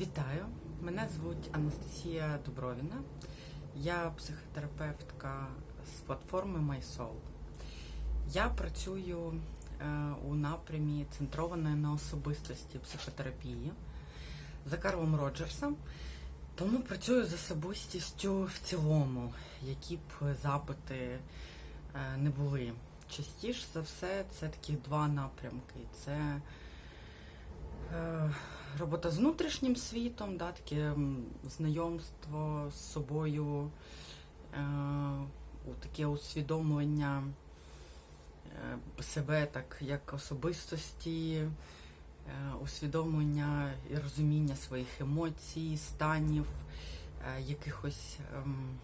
Вітаю! Мене звуть Анастасія Дубровіна. Я психотерапевтка з платформи MySoul. Я працюю е, у напрямі центрованої на особистості психотерапії за Карлом Роджерсом. Тому працюю з особистістю в цілому, які б запити е, не були. Частіше за все, це такі два напрямки. Це е, робота з внутрішнім світом, да, таке знайомство з собою, е, таке усвідомлення е, себе так як особистості, е, усвідомлення і розуміння своїх емоцій, станів, е, якихось ем,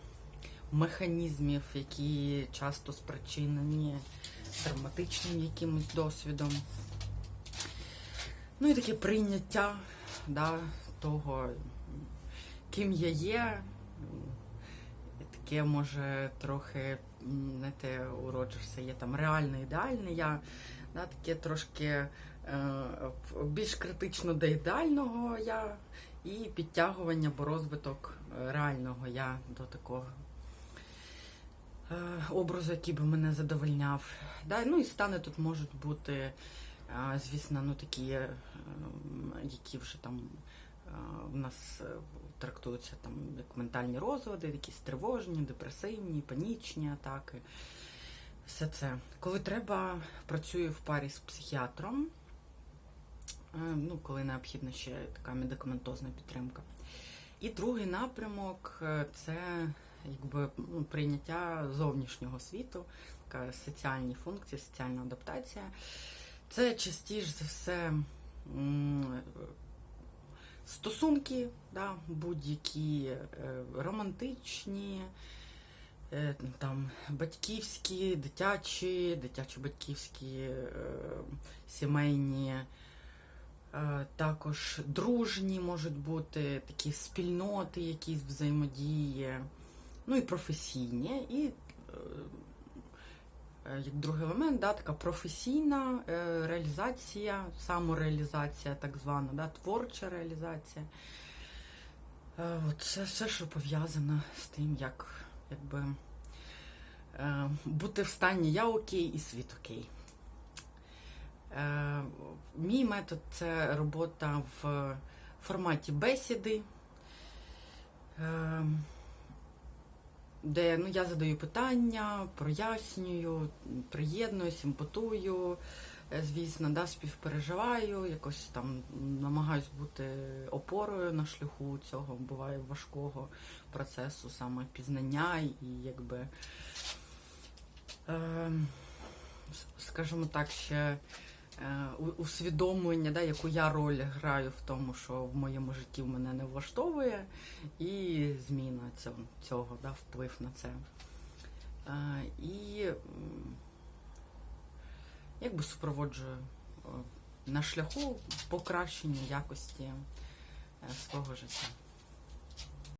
механізмів, які часто спричинені травматичним якимось досвідом. Ну і таке прийняття да, того, ким я є. Таке може трохи, м, знаєте, у Роджерса є там реальне ідеальне я, да, таке трошки е, більш критично до ідеального я, і підтягування або розвиток е, реального я до такого е, образу, який би мене задовольняв. Да, ну і стани тут можуть бути, звісно, ну такі, е, які вже там е, в нас е, трактуються там як ментальні розлади, якісь тривожні, депресивні, панічні атаки. Все це. Коли треба, працюю в парі з психіатром. Ну, коли необхідна ще така медикаментозна підтримка. І другий напрямок це якби ну, прийняття зовнішнього світу, така соціальні функції, соціальна адаптація. Це частіше за все стосунки, да, будь-які е, романтичні, е, там батьківські, дитячі, дитячо-батьківські, е, сімейні. Також дружні можуть бути такі спільноти, якісь взаємодії, ну і професійні. І як другий елемент, да, така професійна е, реалізація, самореалізація, так звана, да, творча реалізація. Е, От це все, що пов'язано з тим, як якби, е, бути в стані я окей і світ окей. Е, Мій метод це робота в форматі бесіди, е, де ну, я задаю питання, прояснюю, приєднуюсь, імпотую, е, звісно, да, співпереживаю, якось там намагаюсь бути опорою на шляху цього буває важкого процесу саме пізнання і якби. Е, скажімо так, ще усвідомлення, да, яку я роль граю в тому, що в моєму житті в мене не влаштовує, і зміна цього, цього да, вплив на це. Е, І якби супроводжую е, на шляху покращення якості е, свого життя.